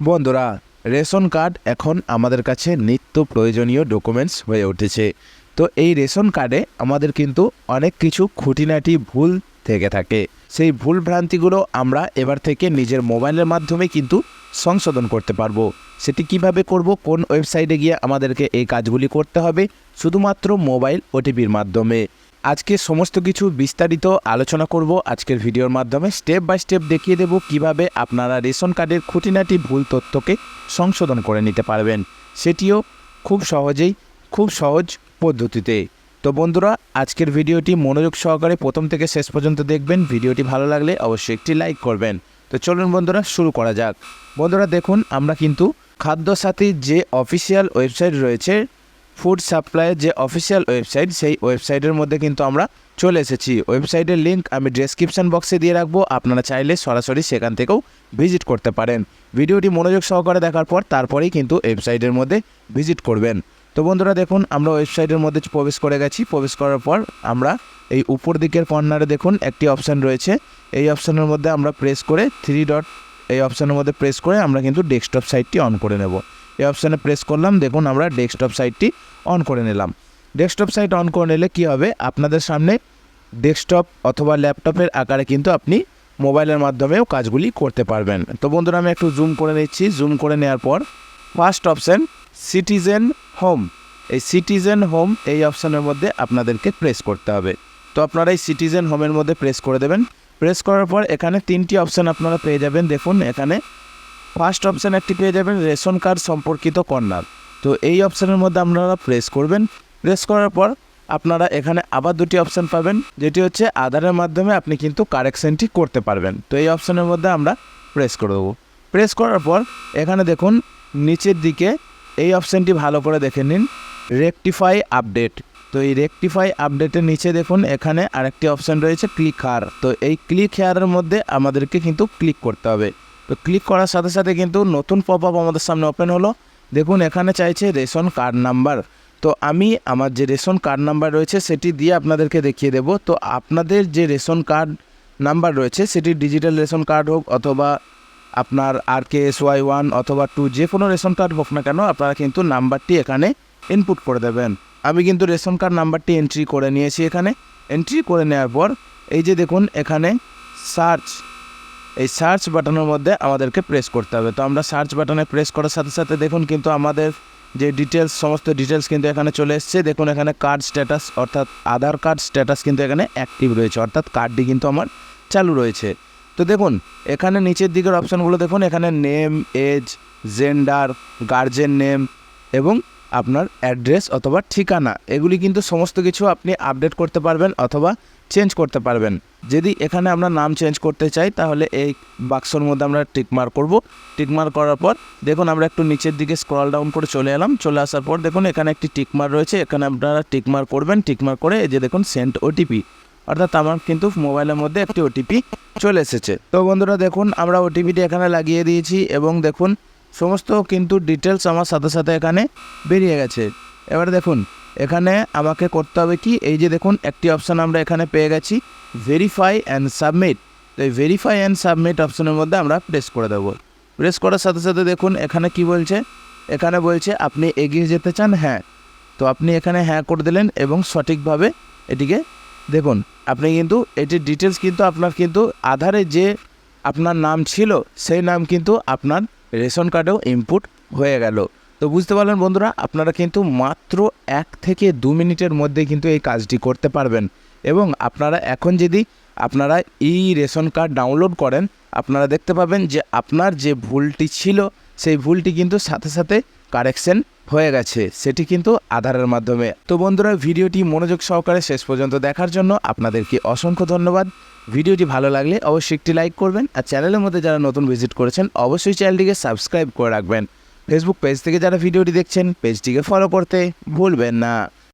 বন্ধুরা, ration card এখন আমাদের কাছে নিত্য প্রয়োজনীয় ডকুমেন্টস হয়ে উঠেছে। তো এই রেশন কার্ডে আমাদের কিন্তু অনেক কিছু খুঁটিনাটি ভুল থেকে থাকে। সেই ভুল ভ্রান্তিগুলো আমরা এবার থেকে নিজের মোবাইলের মাধ্যমে কিন্তু সংশোধন করতে পারব। সেটি কীভাবে করব, কোন ওয়েবসাইটে গিয়ে আমাদেরকে এই কাজগুলি করতে হবে, শুধুমাত্র মোবাইল ওটিপির মাধ্যমে। আজকে সমস্ত কিছু বিস্তারিত আলোচনা করব আজকের ভিডিওর মাধ্যমে। স্টেপ বাই স্টেপ দেখিয়ে দেব কীভাবে আপনারা রেশন কার্ডের খুঁটিনাটি ভুল তথ্যকে সংশোধন করে নিতে পারবেন। সেটিও খুব সহজেই, খুব সহজ পদ্ধতিতে। তো বন্ধুরা, আজকের ভিডিওটি মনোযোগ সহকারে প্রথম থেকে শেষ পর্যন্ত দেখবেন। ভিডিওটি ভালো লাগলে অবশ্যই একটি লাইক করবেন। তো চলুন বন্ধুরা, শুরু করা যাক। বন্ধুরা, দেখুন, আমরা কিন্তু খাদ্য সাথীর যে অফিসিয়াল ওয়েবসাইট রয়েছে ফুড সাপ্লাইয়ের যে অফিসিয়াল ওয়েবসাইট সেই ওয়েবসাইটের মধ্যে কিন্তু আমরা চলে এসেছি। ওয়েবসাইটের লিঙ্ক আমি ডেসক্রিপশন বক্সে দিয়ে রাখব। আপনারা চাইলে সরাসরি সেখান থেকেও ভিজিট করতে পারেন। ভিডিওটি মনোযোগ সহকারে দেখার পর তারপরেই কিন্তু ওয়েবসাইটের মধ্যে ভিজিট করবেন। তো বন্ধুরা দেখুন, আমরা ওয়েবসাইটের মধ্যে প্রবেশ করে গেছি। প্রবেশ করার পর আমরা এই উপর দিকের কর্নারে দেখুন, একটি অপশান রয়েছে। এই অপশানের মধ্যে আমরা প্রেস করে থ্রি ডট এই অপশানের মধ্যে প্রেস করে আমরা কিন্তু ডেস্কটপ সাইটটি অন করে নেব। এই অপশানে প্রেস করলাম, দেখুন আমরা ডেস্কটপ সাইটটি অন করে নিলাম। ডেস্কটপ সাইট অন করে নিলে কী হবে? আপনাদের সামনে ডেস্কটপ অথবা ল্যাপটপের আকারে কিন্তু আপনি মোবাইলের মাধ্যমেও কাজগুলি করতে পারবেন। তো বন্ধুরা, আমি একটু জুম করে নিচ্ছি। জুম করে নেওয়ার পর ফার্স্ট অপশান সিটিজেন হোম এই সিটিজেন হোম এই অপশানের মধ্যে আপনাদেরকে প্রেস করতে হবে। তো আপনারা এই সিটিজেন হোমের মধ্যে প্রেস করে দেবেন। প্রেস করার পর এখানে তিনটি অপশান আপনারা পেয়ে যাবেন। দেখুন, এখানে ফার্স্ট অপশান একটি পেয়ে যাবেন রেশন কার্ড সম্পর্কিত কর্নার। তো এই অপশানের মধ্যে আপনারা প্রেস করবেন। প্রেস করার পর আপনারা এখানে আবার দুটি অপশান পাবেন, যেটি হচ্ছে আধারের মাধ্যমে আপনি কিন্তু কারেকশনটি করতে পারবেন। তো এই অপশানের মধ্যে আমরা প্রেস করে দেবো। প্রেস করার পর এখানে দেখুন, নিচের দিকে এই অপশানটি ভালো করে দেখে নিন রেকটিফাই আপডেট তো এই রেকটিফাই আপডেটের নিচে দেখুন, এখানে আরেকটি অপশান রয়েছে ক্লিক হার তো এই ক্লিক হেয়ারের মধ্যে আমাদেরকে কিন্তু ক্লিক করতে হবে। তো ক্লিক করার সাথে সাথে কিন্তু নতুন পপ আপ আমাদের সামনে ওপেন হলো। দেখুন, এখানে চাইছে রেশন কার্ড নাম্বার তো আমি আমার যে রেশন কার্ড নাম্বার রয়েছে, সেটি দিয়ে আপনাদেরকে দেখিয়ে দেব। তো আপনাদের যে রেশন কার্ড নাম্বার রয়েছে, সেটি ডিজিটাল রেশন কার্ড হোক অথবা আপনার R K S Y one অথবা টু যে কোনো রেশন কার্ড হোক না কেন, আপনারা কিন্তু নাম্বারটি এখানে ইনপুট করে দেবেন। আমি কিন্তু রেশন কার্ড নাম্বারটি এন্ট্রি করে নিয়েছি এখানে। এন্ট্রি করে নেওয়ার পর, এই যে দেখুন, এখানে সার্চ এই সার্চ বাটনের মধ্যে আমাদেরকে প্রেস করতে হবে। তো আমরা সার্চ বাটনে প্রেস করার সাথে সাথে দেখুন কিন্তু আমাদের যে ডিটেলস সমস্ত ডিটেলস কিন্তু এখানে চলে এসছে। দেখুন এখানে কার্ড স্ট্যাটাস অর্থাৎ আধার কার্ড স্ট্যাটাস কিন্তু এখানে অ্যাক্টিভ রয়েছে। অর্থাৎ কার্ডটি কিন্তু আমার চালু রয়েছে। তো দেখুন, এখানে নিচের দিকের অপশানগুলো দেখুন। এখানে name age gender guardian name এবং আপনার অ্যাড্রেস অথবা ঠিকানা। এগুলি কিন্তু সমস্ত কিছু আপনি আপডেট করতে পারবেন অথবা চেঞ্জ করতে পারবেন। যদি এখানে আমরা নাম চেঞ্জ করতে চাই, তাহলে এই বাক্সর মধ্যে আমরা টিকমার করব। টিকমার করার পর, দেখুন আমরা একটু নিচের দিকে স্ক্রল ডাউন করে চলে এলাম। চলে আসার পর দেখুন এখানে একটি টিকমার রয়েছে। এখানে আপনারা টিকমার করবেন। টিকমার করে এই যে দেখুন সেন্ট ওটিপি অর্থাৎ আমার কিন্তু মোবাইলের মধ্যে একটি ওটিপি চলে এসেছে। তো বন্ধুরা দেখুন, আমরা ওটিপিটি এখানে লাগিয়ে দিয়েছি এবং দেখুন, সমস্ত কিন্তু ডিটেলস আমার সাথে সাথে এখানে বেরিয়ে গেছে। এবার দেখুন এখানে আমাকে করতে হবে কি? এই যে দেখুন, একটি অপশান আমরা এখানে পেয়ে গেছি ভেরিফাই অ্যান্ড সাবমিট তো এই ভেরিফাই অ্যান্ড সাবমিট অপশানের মধ্যে আমরা প্রেস করে দেবো। প্রেস করার সাথে সাথে দেখুন, এখানে কি বলছে? এখানে বলছে, আপনি এগিয়ে যেতে চান? হ্যাঁ। তো আপনি এখানে হ্যাঁ করে দিলেন এবং সঠিকভাবে এটিকে দেখুন, আপনি কিন্তু এটির ডিটেলস কিন্তু আপনার কিন্তু আধারে যে আপনার নাম ছিল, সেই নাম কিন্তু আপনার রেশন কার্ডেও ইনপুট হয়ে গেল। তো বুঝতে পারলেন বন্ধুরা, আপনারা কিন্তু মাত্র এক থেকে দু মিনিটের মধ্যে কিন্তু এই কাজটি করতে পারবেন। এবং আপনারা এখন যদি আপনারা ই রেশন কার্ড ডাউনলোড করেন, আপনারা দেখতে পাবেন যে আপনার যে ভুলটি ছিল, সেই ভুলটি কিন্তু সাথে সাথে কারেকশন হয়ে গেছে। সেটি কিন্তু আধারের মাধ্যমে। তো বন্ধুরা, ভিডিওটি মনোযোগ সহকারে শেষ পর্যন্ত দেখার জন্য আপনাদেরকে অসংখ্য ধন্যবাদ। ভিডিওটি ভালো লাগলে অবশ্যই একটি লাইক করবেন। আর চ্যানেলের মধ্যে যারা নতুন ভিজিট করেছেন, অবশ্যই চ্যানেলটিকে সাবস্ক্রাইব করে রাখবেন। ফেসবুক পেজ থেকে যারা ভিডিওটি দেখছেন পেজটিকে ফলো করতে ভুলবেন না।